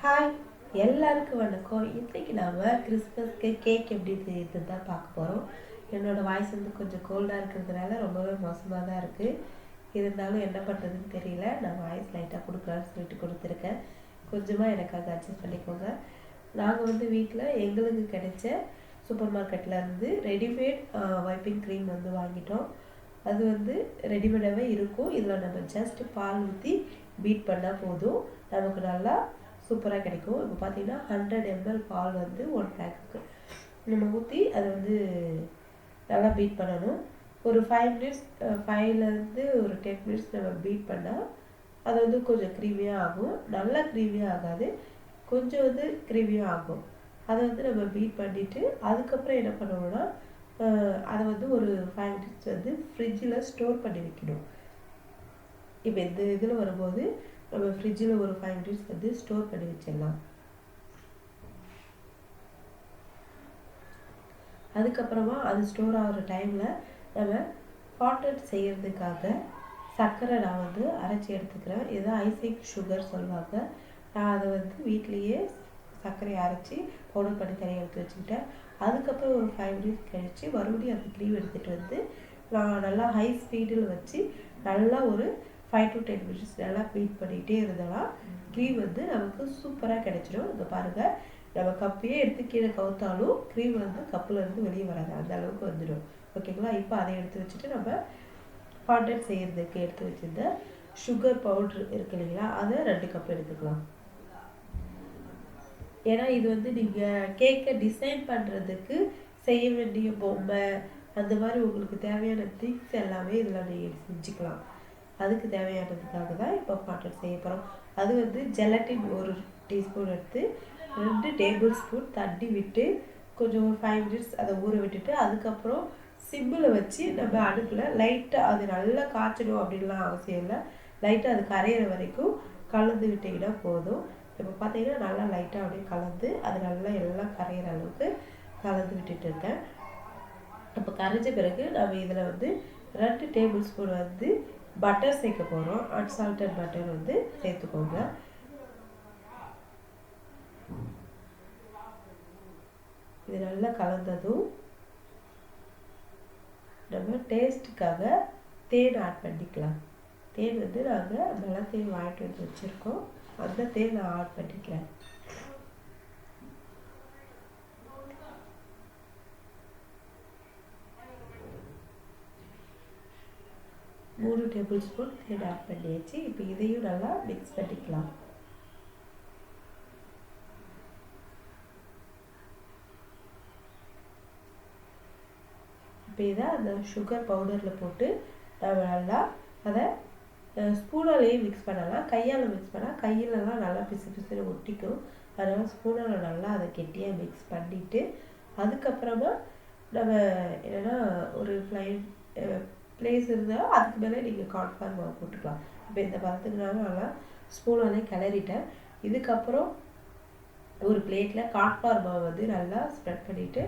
Hi எல்லாருக்கும் வணக்கம். இன்றைக்கி நாம் கிறிஸ்மஸ்க்கு கேக் எப்படி செய்யுதுன்னு தான் பார்க்க போகிறோம் என்னோடய வாய்ஸ் வந்து கொஞ்சம் கோல்டாக இருக்கிறதுனால ரொம்பவே மோசமாக தான் இருக்குது இருந்தாலும் என்ன பண்ணுறதுன்னு தெரியல. நான் வாய்ஸ் லைட்டாக கொடுக்கலான்னு சொல்லிட்டு கொடுத்துருக்கேன். கொஞ்சமாக எனக்காக அட்ஜஸ்ட் பண்ணிக்கோங்க. நாங்கள் வந்து வீட்டில் எங்களுக்கு கிடைச்ச சூப்பர் மார்க்கெட்டில் இருந்து ரெடிமேட் வைப்பிங் க்ரீம் வந்து வாங்கிட்டோம். அது வந்து ரெடிமேடாகவே இருக்கும். இதில் நம்ம ஜஸ்ட் பால் ஊற்றி பீட் பண்ணால் போதும். நமக்கு நல்லா சூப்பராக கிடைக்கும். இப்போ பார்த்தீங்கன்னா ஹண்ட்ரட் எம்எல் பால் வந்து ஒன் பேக்கு நம்ம ஊற்றி அதை வந்து நல்லா பீட் பண்ணணும். ஒரு ஃபைவ் மினிட்ஸ் ஃபைவ்லேருந்து ஒரு டென் மினிட்ஸ் நம்ம பீட் பண்ணால் அது வந்து கொஞ்சம் க்ரீமியாக ஆகும். நல்லா க்ரீமியாக ஆகாது. கொஞ்சம் வந்து க்ரீமியாக ஆகும். அதை வந்து நம்ம பீட் பண்ணிவிட்டு அதுக்கப்புறம் என்ன பண்ணுவோம்னா அதை வந்து ஒரு ஃபைவ் மினிட்ஸ் வந்து ஃப்ரிட்ஜில் ஸ்டோர் பண்ணி வைக்கணும். இப்போ இந்த இதில் வரும்போது நம்ம ஃப்ரிட்ஜில் ஒரு ஃபைவ் மினிட்ஸ் வந்து ஸ்டோர் பண்ணி வச்சிடலாம். அதுக்கப்புறமா அது ஸ்டோர் ஆகிற டைமில் நம்ம பாட்டட் செய்கிறதுக்காக சர்க்கரை நான் வந்து அரைச்சி எடுத்துக்கிறேன். இதுதான் ஐசிங் சுகர் சொல்லுவாங்க. நான் அதை வந்து வீட்லேயே சர்க்கரையை அரைச்சி பவுடர் பண்ணி தனியாக எடுத்து வச்சுக்கிட்டேன். அதுக்கப்புறம் ஒரு ஃபைவ் மினிட்ஸ் கழித்து மறுபடியும் அந்த க்ரீம் எடுத்துகிட்டு வந்து நான் நல்லா ஹை ஸ்பீடில் வச்சு நல்லா ஒரு ஃபைவ் டு டென் மினிட்ஸ் நல்லா பீட் பண்ணிகிட்டே இருந்தோம்னா க்ரீம் வந்து நமக்கு சூப்பராக கிடைச்சிடும் இங்கே பாருங்கள் நம்ம கப்பையே எடுத்து கீழே கவுத்தாலும் க்ரீம் வந்து கப்பில் இருந்து வெளியே வராது. அந்த அளவுக்கு வந்துடும். ஓகேங்களா இப்போ அதை எடுத்து வச்சுட்டு நம்ம ஃபாண்டட் செய்கிறதுக்கு எடுத்து வச்சுருந்த சுகர் பவுட்ரு இருக்கு இல்லைங்களா? அதை ரெண்டு கப் எடுத்துக்கலாம். ஏன்னா இது வந்து நீங்கள் கேக்கை டிசைன் பண்ணுறதுக்கு செய்ய வேண்டிய பொம்மை அந்த மாதிரி உங்களுக்கு தேவையான திங்ஸ் எல்லாமே இதில் நீங்கள் செஞ்சுக்கலாம். அதுக்கு தேவையானதுக்காக தான் இப்போ பாட்டர் செய்ய போகிறோம் அது வந்து ஜெலட்டின் ஒரு டீஸ்பூன் எடுத்து ரெண்டு டேபிள் ஸ்பூன் தண்ணி விட்டு கொஞ்சம் ஒரு ஃபைவ் மினிட்ஸ் அதை ஊற விட்டுட்டு அதுக்கப்புறம் சிம்மில் வச்சு நம்ம அடுப்பில் லைட்டாக அது நல்லா காய்ச்சணும் அப்படின்லாம் அவசியம் இல்லை. லைட்டாக அது கரையிற வரைக்கும் கலந்து விட்டிங்கன்னா போதும். இப்போ பார்த்தீங்கன்னா நல்லா லைட்டாக அப்படியே கலந்து அது நல்லா எல்லாம் கரையிற அளவுக்கு கலந்து விட்டுட்டு இருக்கேன். இப்போ கரைஞ்ச பிறகு நம்ம இதில் வந்து ரெண்டு டேபிள் ஸ்பூன் வந்து பட்டர் சேர்க்க போகிறோம் அன்சால்டட் பட்டர் வந்து சேர்த்துக்கோங்க. இது நல்லா கலந்ததும் நம்ம டேஸ்ட்டுக்காக தேன் ஆட் பண்ணிக்கலாம். தேன் வந்து நாங்கள் நல்லா தேன் வாங்கிட்டு வந்து வச்சுருக்கோம். அந்த தேன் நான் ஆட் பண்ணிக்கிறேன் மூணு டேபிள் ஸ்பூன் தேன் ஆட் பண்ணியாச்சு இப்போ இதையும் நல்லா மிக்ஸ் பண்ணிக்கலாம். இப்போ இதை அந்த சுகர் பவுடரில் போட்டு நம்ம நல்லா அதை ஸ்பூனாலேயே மிக்ஸ் பண்ணலாம். கையால் மிக்ஸ் பண்ணால் கையிலலாம் நல்லா பிசு பிசுன்னு ஒட்டிக்கும். அதனால் ஸ்பூனால் நல்லா அதை கெட்டியாக மிக்ஸ் பண்ணிவிட்டு அதுக்கப்புறமா நம்ம என்னென்னா ஒரு ஃப்ளைன் பிளேஸ் இருந்தால் அதுக்கு மேலே நீங்கள் கார்ன்ஃப்ளவர் மாவு போட்டுக்கலாம். இப்போ இந்த பதத்துக்குனாலும் நல்லா ஸ்பூனாலே கிளறிட்டேன். இதுக்கப்புறம் ஒரு பிளேட்டில் கார்ன்ஃப்ளவர் மாவு வந்து நல்லா ஸ்ப்ரெட் பண்ணிவிட்டு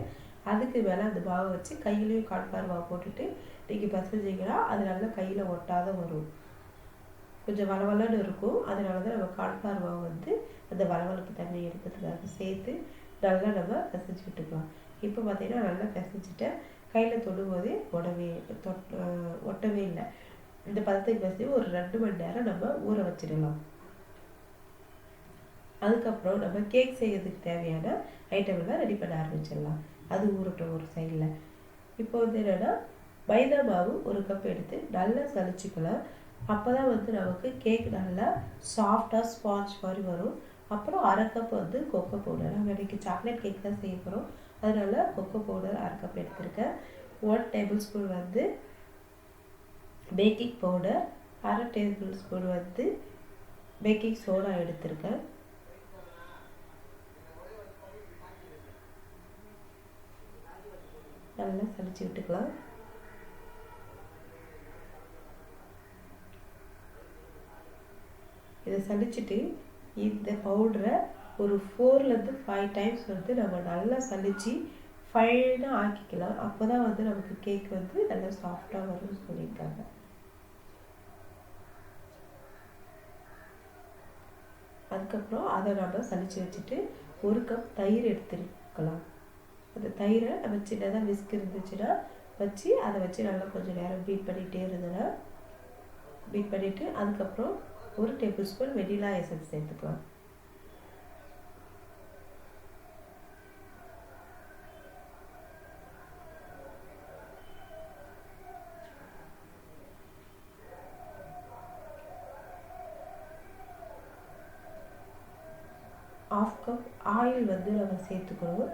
அதுக்கு மேலே அந்த மாவை வச்சு கையிலையும் கார்ன்ஃப்ளவர் மாவு போட்டுட்டு நீங்கள் பசஞ்சிங்கன்னா அது நல்லா கையில் ஒட்டாத வரும். கொஞ்சம் வளவலன்னு இருக்கும். அதனால தான் நம்ம கார்ன்ஃப்ளவர் மாவு வந்து அந்த வளவளப்பு தண்ணி எடுக்கிறதுக்காக சேர்த்து நல்லா நம்ம பிசைஞ்சு விட்டுக்கலாம் இப்போ பார்த்தீங்கன்னா நல்லா பிசைஞ்சிட்டேன். கையில் தொடும்போதே உடவே தொட் ஒட்டவே இல்லை. இந்த பதத்துக்கு பசி ஒரு ரெண்டு மணி நேரம் நம்ம ஊற வச்சிடலாம். அதுக்கப்புறம் நம்ம கேக் செய்யறதுக்கு தேவையான ஐட்டம் எல்லாம் ரெடி பண்ண ஆரம்பிச்சிடலாம். அது ஊறட்டும் ஒரு சைடில் இப்போ வந்து என்னென்னா மைதா மாவு ஒரு கப் எடுத்து நல்லா சளிச்சுக்கலாம் அப்போ தான் வந்து நமக்கு கேக் நல்லா சாஃப்டாக ஸ்பாஞ்ச் மாதிரி வரும். அப்புறம் அரை கப் வந்து கொக்கோ பவுடர் நாங்கள் இன்றைக்கி சாக்லேட் கேக் தான் செய்ய போகிறோம் அதனால் கொக்கோ பவுடர் அரை கப் எடுத்திருக்கேன். ஒன் டேபிள் ஸ்பூன் வந்து பேக்கிங் பவுடர் அரை டேபிள் ஸ்பூன் வந்து பேக்கிங் சோடா எடுத்திருக்கேன். நல்லா சளிச்சு விட்டுக்கலாம். இதை சளிச்சுட்டு இந்த பவுடரை ஒரு ஃபோர்லேருந்து ஃபைவ் டைம்ஸ் வந்து நம்ம நல்லா சலிச்சு ஃபைனாக ஆக்கிக்கலாம். அப்போ தான் வந்து நமக்கு கேக் வந்து நல்லா சாஃப்டாக வரும்னு சொல்லியிருக்காங்க. அதுக்கப்புறம் அதை நம்ம சலிச்சு வச்சுட்டு ஒரு கப் தயிர் எடுத்துக்கலாம். அந்த தயிரை நம்ம சின்னதாக விஸ்க் இருந்துச்சுன்னா வச்சு அதை வச்சு நல்லா கொஞ்சம் நேரம் பீட் பண்ணிகிட்டே இருந்ததுன்னா பீட் பண்ணிவிட்டு அதுக்கப்புறம் ஒரு டேபிள் ஸ்பூன் வெனிலா எசன்ஸ் சேர்த்துக்கலாம் ஆஃப் கப் ஆயில் வந்து நம்ம சேர்த்துக்கணும்.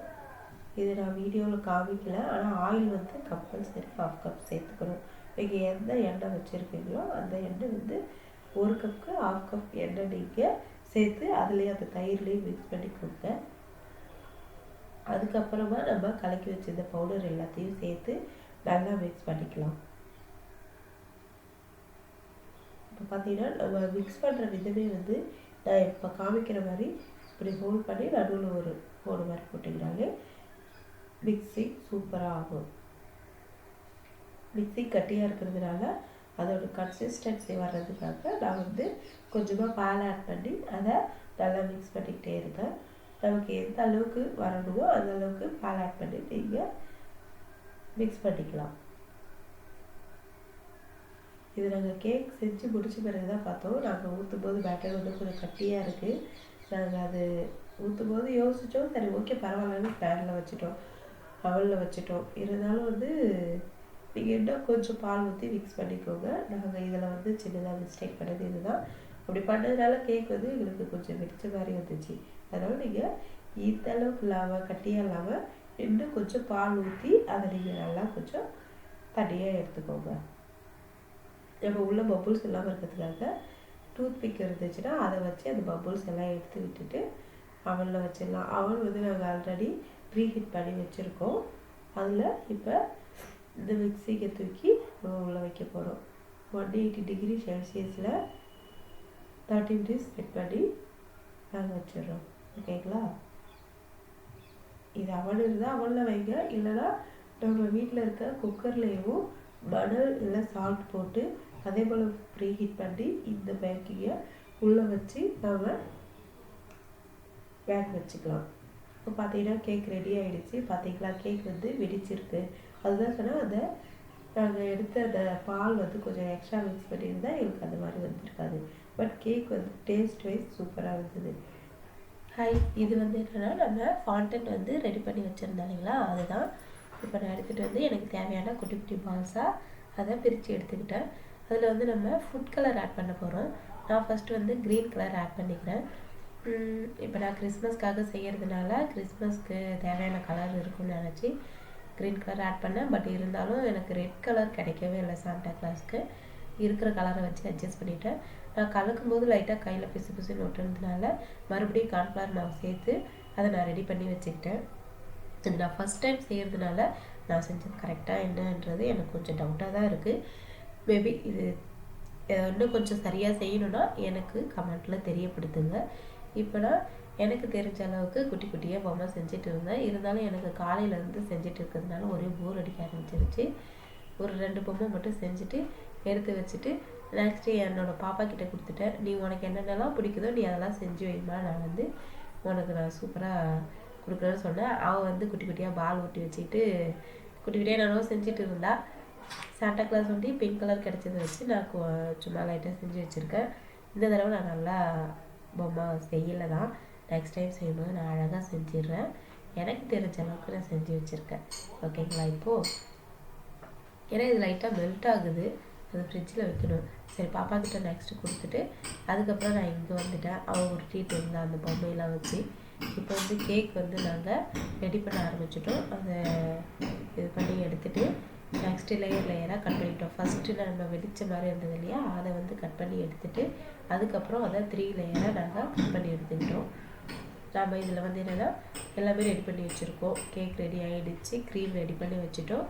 இது நான் வீடியோவில் காமிக்கல. ஆனால் ஆயில் வந்து கம்பல்சரி ஹாஃப் கப் சேர்த்துக்கணும். நீங்கள் எந்த எண்ணெய் வச்சுருக்கீங்களோ அந்த எண்ணெய் வந்து ஒரு கப்புக்கு ஹாஃப் கப் எண்ணெய் நீங்கள் சேர்த்து அதுலேயே அந்த தயிர்லேயும் மிக்ஸ் பண்ணிக்கோங்க அதுக்கப்புறமா நம்ம கலக்கி வச்சிருந்த பவுடர் எல்லாத்தையும் சேர்த்து நல்லா மிக்ஸ் பண்ணிக்கலாம். இப்போ பார்த்தீங்கன்னா நம்ம மிக்ஸ் பண்ணுற விதமே வந்து நான் இப்போ காமிக்கிற மாதிரி இப்படி ஹோல்ட் பண்ணி நடுவில் ஒரு கோடு மாதிரி போட்டிங்கனாலே மிக்ஸி சூப்பராக ஆகும். மிக்ஸி கட்டியாக இருக்கிறதுனால அதோட கன்சிஸ்டன்சி வர்றதுக்காக நான் வந்து கொஞ்சமாக பால் ஆட் பண்ணி அதை நல்லா மிக்ஸ் பண்ணிக்கிட்டே இருக்கேன் நமக்கு எந்த அளவுக்கு வரணுமோ அந்த அளவுக்கு பால் ஆட் பண்ணி நீங்கள் மிக்ஸ் பண்ணிக்கலாம். இது நாங்கள் கேக் செஞ்சு முடிச்ச பிறகு தான் பார்த்தோம். நாங்கள் ஊற்றும் போது பேட்டர் வந்து கொஞ்சம் கட்டியாக இருக்குது நாங்கள் அது ஊற்றும் போது யோசித்தோம் சரி ஓகே பரவாயில்லன்னு ஃபேனில் வச்சுட்டோம். அவலில் வச்சுட்டோம். இருந்தாலும் வந்து நீங்கள் இன்னும் கொஞ்சம் பால் ஊற்றி மிக்ஸ் பண்ணிக்கோங்க. நாங்கள் இதில் வந்து சின்னதாக மிஸ்டேக் பண்ணது இதுதான். அப்படி பண்ணதுனால கேக் வந்து எங்களுக்கு கொஞ்சம் வெடிச்ச மாதிரி வந்துச்சு அதனால் நீங்கள் இந்த அளவுக்கு இல்லாமல் கட்டியாக இல்லாமல் இன்னும் கொஞ்சம் பால் ஊற்றி அதை நீங்கள் நல்லா கொஞ்சம் தனியாக எடுத்துக்கோங்க. நம்ம உள்ள பபுள்ஸ் இல்லாமல் இருக்கிறதுக்காக டூத் பிக் இருந்துச்சுன்னா அதை வச்சு அந்த பபுள்ஸ் எல்லாம் எடுத்து விட்டுட்டு அவனில் வச்சிடலாம். அவன் வந்து நாங்கள் ஆல்ரெடி ப்ரீ ஹீட் பண்ணி வச்சுருக்கோம். அதில் இப்போ இந்த மிக்சிக்கு தூக்கி நம்ம உள்ளே வைக்க போகிறோம் ஒன் எயிட்டி டிகிரி செல்சியஸில் தேர்ட்டி மினிட்ஸ் செட் பண்ணி நாங்கள் வச்சிடுறோம். ஓகேங்களா? இது அவன் இருந்தால் அவனில் வைங்க. இல்லைன்னா நம்ம வீட்டில் இருக்க குக்கர்லேயும் மணல் இல்லை சால்ட் போட்டு அதே போல் ப்ரீ ஹீட் பண்ணி இந்த பேக்கிங்கை உள்ளே வச்சு நாம் பேக் வச்சுக்கலாம். இப்போ பார்த்தீங்கன்னா கேக் ரெடி ஆகிடுச்சு பார்த்தீங்களா கேக் வந்து வெடிச்சிருக்கு. அதுதான் சொன்னால் அந்த நாங்கள் எடுத்த அந்த பால் வந்து கொஞ்சம் எக்ஸ்ட்ரா மிக்ஸ் பண்ணியிருந்தால் எங்களுக்கு அந்த மாதிரி வந்திருக்காது. பட் கேக் வந்து டேஸ்ட் வைஸ் சூப்பராக இருந்தது. ஹாய் இது வந்து என்னென்னா நம்ம ஃபாண்டன் வந்து ரெடி பண்ணி வச்சுருந்தோம் இல்லைங்களா? அதுதான். இப்போ நான் எடுத்துகிட்டு வந்து எனக்கு தேவையான குட்டி குட்டி பால்ஸாக அதை பிரித்து எடுத்துக்கிட்டேன். அதில் வந்து நம்ம ஃபுட் கலர் ஆட் பண்ண போகிறோம். நான் ஃபஸ்ட்டு வந்து க்ரீன் கலர் ஆட் பண்ணிக்கிறேன். இப்போ நான் கிறிஸ்மஸ்க்காக செய்கிறதுனால கிறிஸ்மஸ்க்கு தேவையான கலர் இருக்கும்னு நினச்சி க்ரீன் கலர் ஆட் பண்ணேன். பட் இருந்தாலும் எனக்கு ரெட் கலர் கிடைக்கவே இல்லை சாண்டா கிளாஸ்க்கு இருக்கிற கலரை வச்சு அட்ஜஸ்ட் பண்ணிட்டேன். நான் கலக்கும் போது லைட்டாக கையில் பிசு பிசுன்னு ஒட்டுறதுனால மறுபடியும் கார்ன்ஃப்ளவர் நான் சேர்த்து அதை நான் ரெடி பண்ணி வச்சுக்கிட்டேன். இது நான் ஃபஸ்ட் டைம் செய்கிறதுனால நான் செஞ்சது கரெக்டாக என்னன்றது எனக்கு கொஞ்சம் டவுட்டாக தான் இருக்குது மேபி இது இன்னும் கொஞ்சம் சரியாக செய்யணும்னா எனக்கு கமெண்ட்டில் தெரியப்படுத்துங்க. இப்போ நான் எனக்கு தெரிஞ்ச அளவுக்கு குட்டி குட்டியாக பொம்மை செஞ்சுட்டு இருந்தேன். இருந்தாலும் எனக்கு காலையிலேருந்து செஞ்சுட்டு இருக்கிறதுனால ஒரே போர் அடிக்க ஆரம்பிச்சிருச்சு. ஒரு ரெண்டு பொம்மை மட்டும் செஞ்சுட்டு எடுத்து வச்சுட்டு நெக்ஸ்ட்டு என்னோடய பாப்பா கிட்டே கொடுத்துட்டேன். நீ உனக்கு என்னென்னலாம் பிடிக்குதோ நீ அதெல்லாம் செஞ்சு வைமா நான் வந்து உனக்கு நான் சூப்பராக கொடுக்குறேன்னு சொன்னேன். அவள் வந்து குட்டி குட்டியாக பால் ஊட்டி வச்சுக்கிட்டு குட்டி குட்டியாக நானும் செஞ்சுட்டு இருந்தாள் சாண்டா கிளாஸ் வந்து பிங்க் கலர் கிடச்சதை வச்சு நான் சும்மா லைட்டாக செஞ்சு வச்சுருக்கேன். இந்த தடவை நான் நல்லா பொம்மை செய்யலை தான். நெக்ஸ்ட் டைம் செய்யும்போது நான் அழகாக செஞ்சிடுறேன். எனக்கு தெரிஞ்ச அளவுக்கு நான் செஞ்சு வச்சுருக்கேன். ஓகேங்களா இப்போது ஏன்னா இது லைட்டாக மெல்ட் ஆகுது. அது ஃப்ரிட்ஜில் வைக்கணும். சரி பாப்பா கிட்ட நெக்ஸ்ட்டு கொடுத்துட்டு அதுக்கப்புறம் நான் இங்கே வந்துட்டேன். அவன் ஒரு இருந்தான் அந்த பொம்மையெல்லாம் வச்சு. இப்போ வந்து கேக் வந்து நாங்கள் ரெடி பண்ண ஆரம்பிச்சிட்டோம். அதை இது பண்ணி எடுத்துகிட்டு நெக்ஸ்ட்டு லேயர் லேயராக கட் பண்ணிட்டோம். ஃபஸ்ட்டு நம்ம வெடித்த மாதிரி இருந்தது இல்லையா? அதை வந்து கட் பண்ணி எடுத்துகிட்டு அதுக்கப்புறம் அதை த்ரீ லேயராக நாங்கள் கட் பண்ணி எடுத்துக்கிட்டோம். நாம் இதில் வந்து என்னென்னா எல்லாமே ரெடி பண்ணி வச்சுருக்கோம். கேக் ரெடி ஆகிடுச்சு க்ரீம் ரெடி பண்ணி வச்சுட்டோம்.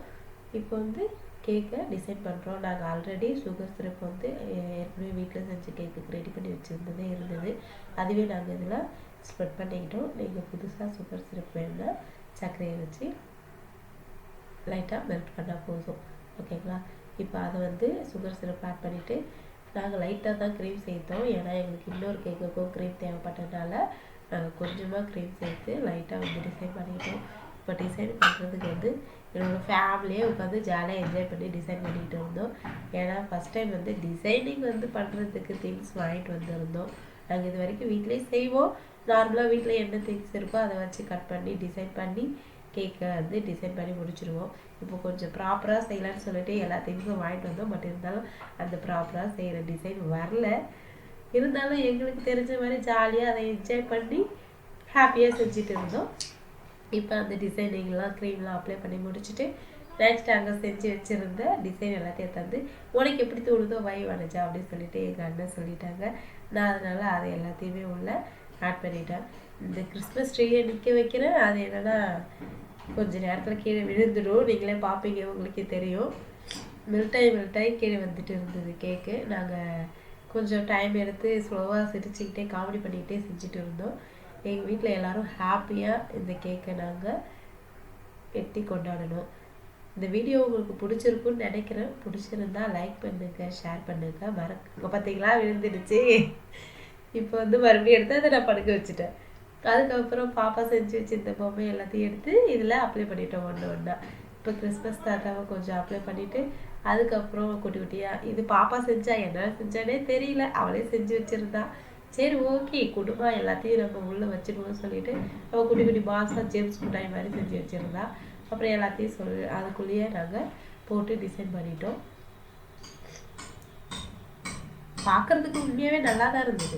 இப்போ வந்து கேக்கை டிசைன் பண்ணுறோம் நாங்கள் ஆல்ரெடி சுகர் சிரப் வந்து ஏற்கனவே வீட்டில் செஞ்ச கேக்குக்கு ரெடி பண்ணி வச்சுருந்ததே இருந்தது. அதுவே நாங்கள் இதில் ஸ்ப்ரெட் பண்ணிக்கிட்டோம். நீங்கள் புதுசாக சுகர் சிரப் வேணுன்னா சர்க்கரையை வச்சு லைட்டாக மெல்ட் பண்ணால் போதும். ஓகேங்களா இப்போ அதை வந்து சுகர் சிரப் ஆட் பண்ணிவிட்டு நாங்கள் லைட்டாக தான் க்ரீம் சேர்த்தோம். ஏன்னா எங்களுக்கு இன்னொரு கேக்குக்கும் க்ரீம் தேவைப்பட்டதுனால நாங்கள் கொஞ்சமாக க்ரீம் சேர்த்து லைட்டாக வந்து டிசைன் பண்ணிட்டோம். இப்போ டிசைன் பண்ணுறதுக்கு வந்து என்னோடய ஃபேமிலியே உட்காந்து ஜாலியாக என்ஜாய் பண்ணி டிசைன் பண்ணிகிட்டு இருந்தோம் ஏன்னா ஃபஸ்ட் டைம் வந்து டிசைனிங் வந்து பண்ணுறதுக்கு திங்ஸ் வாங்கிட்டு வந்திருந்தோம். நாங்கள் இது வரைக்கும் வீட்டிலேயே செய்வோம். நார்மலாக வீட்டில் என்ன திங்ஸ் இருக்கோ அதை வச்சு கட் பண்ணி டிசைன் பண்ணி கேக்கை வந்து டிசைன் பண்ணி முடிச்சிடுவோம் இப்போ கொஞ்சம் ப்ராப்பராக செய்யலான்னு சொல்லிட்டு எல்லா திங்ஸும் வாங்கிட்டு வந்தோம். பட் இருந்தாலும் அந்த ப்ராப்பராக செய்கிற டிசைன் வரல. இருந்தாலும் எங்களுக்கு தெரிஞ்ச மாதிரி ஜாலியாக அதை என்ஜாய் பண்ணி ஹாப்பியாக செஞ்சுட்டு இருந்தோம். இப்போ அந்த டிசைனிங்லாம் க்ரீம்லாம் அப்ளை பண்ணி முடிச்சுட்டு நெக்ஸ்ட் அங்கே செஞ்சு வச்சுருந்த டிசைன் எல்லாத்தையும் தந்து உனக்கு எப்படி தோணுதோ வை வரைஞ்சா அப்படின்னு சொல்லிட்டு எங்கள் அண்ணன் சொல்லிட்டாங்க. நான் அதனால் அதை எல்லாத்தையுமே உள்ள ஆட் பண்ணிட்டேன். இந்த கிறிஸ்மஸ் ட்ரீயை நிற்க வைக்கிறேன். அது என்னென்னா கொஞ்ச நேரத்தில் கீழே விழுந்துடும். நீங்களே பார்ப்பீங்க உங்களுக்கே தெரியும். மில்டாய் மில்டாய் கீழே வந்துட்டு இருந்தது கேக்கு நாங்கள் கொஞ்சம் டைம் எடுத்து ஸ்லோவாக சிரிச்சுக்கிட்டே காமெடி பண்ணிக்கிட்டே செஞ்சுட்டு இருந்தோம். எங்கள் வீட்டில் எல்லோரும் ஹாப்பியாக இந்த கேக்கை நாங்கள் வெட்டி கொண்டாடணும். இந்த வீடியோ உங்களுக்கு பிடிச்சிருக்குன்னு நினைக்கிறேன். பிடிச்சிருந்தா லைக் பண்ணுங்கள் ஷேர் பண்ணுங்கள் மறக்க பார்த்தீங்களா விழுந்துடுச்சு. இப்போ வந்து மறுபடியும் எடுத்து அதை நான் படுக்க வச்சுட்டேன். அதுக்கப்புறம் பாப்பா செஞ்சு வச்சிருந்த பொம்மை எல்லாத்தையும் எடுத்து இதில் அப்ளை பண்ணிட்டோம் ஒன்று ஒன்றா இப்போ கிறிஸ்மஸ் தாத்தாவை கொஞ்சம் அப்ளை பண்ணிவிட்டு அதுக்கப்புறம் குட்டி குட்டியாக இது பாப்பா செஞ்சா என்ன செஞ்சானே தெரியல அவளே செஞ்சு வச்சுருந்தா. சரி ஓகே குடும்பம் எல்லாத்தையும் நம்ம உள்ளே வச்சுடுவோம்னு சொல்லிட்டு அவள் குட்டி குட்டி பாஸாக ஜேம்ஸ் மிட்டாய் மாதிரி செஞ்சு வச்சுருந்தா. அப்புறம் எல்லாத்தையும் சொல் அதுக்குள்ளேயே நாங்கள் போட்டு டிசைன் பண்ணிட்டோம். பார்க்குறதுக்கு உண்மையாகவே நல்லா தான் இருந்தது.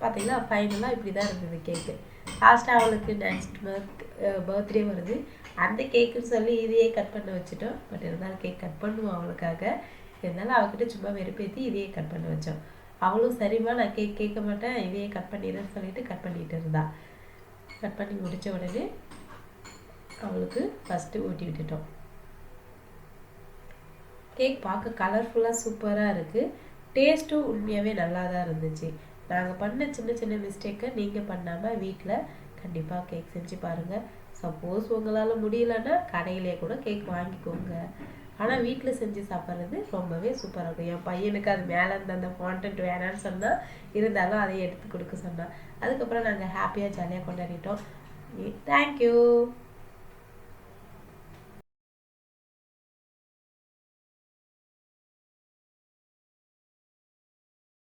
பார்த்தீங்கன்னா ஃபைனலாக இப்படி தான் இருந்தது கேக்கு லாஸ்ட்டாக அவளுக்கு நெக்ஸ்ட் மந்த் பர்த்டே வருது. அந்த கேக்குன்னு சொல்லி இதையே கட் பண்ண வச்சுட்டோம். பட் இருந்தாலும் கேக் கட் பண்ணுவோம் அவளுக்காக. இருந்தாலும் அவகிட்ட சும்மா வெறுப்பேற்றி இதையே கட் பண்ண வச்சோம். அவளும் சரிம்மா நான் கேக் கேட்க மாட்டேன். இதையே கட் பண்ணிடுறேன்னு சொல்லிட்டு கட் பண்ணிட்டு இருந்தா. கட் பண்ணி முடித்த உடனே அவளுக்கு ஃபஸ்ட்டு ஊட்டி விட்டுட்டோம். கேக் பார்க்க கலர்ஃபுல்லாக சூப்பராக இருக்குது டேஸ்ட்டும் உண்மையாகவே நல்லா தான் இருந்துச்சு. நாங்கள் பண்ண சின்ன சின்ன மிஸ்டேக்கை நீங்கள் பண்ணாமல் வீட்டில் கண்டிப்பாக கேக் செஞ்சு பாருங்கள் சப்போஸ் உங்களால் முடியலன்னா கடையிலே கூட கேக் வாங்கிக்கோங்க. ஆனால் வீட்டில் செஞ்சு சாப்பிட்றது ரொம்பவே சூப்பராக இருக்கும். என் பையனுக்கு அது மேலே இருந்த அந்த கான்டென்ட் வேணான்னு சொன்னால் இருந்தாலும் அதை எடுத்து கொடுக்க சொன்னான் அதுக்கப்புறம் நாங்கள் ஹாப்பியாக ஜாலியாக கொண்டாடிட்டோம். தேங்க்யூ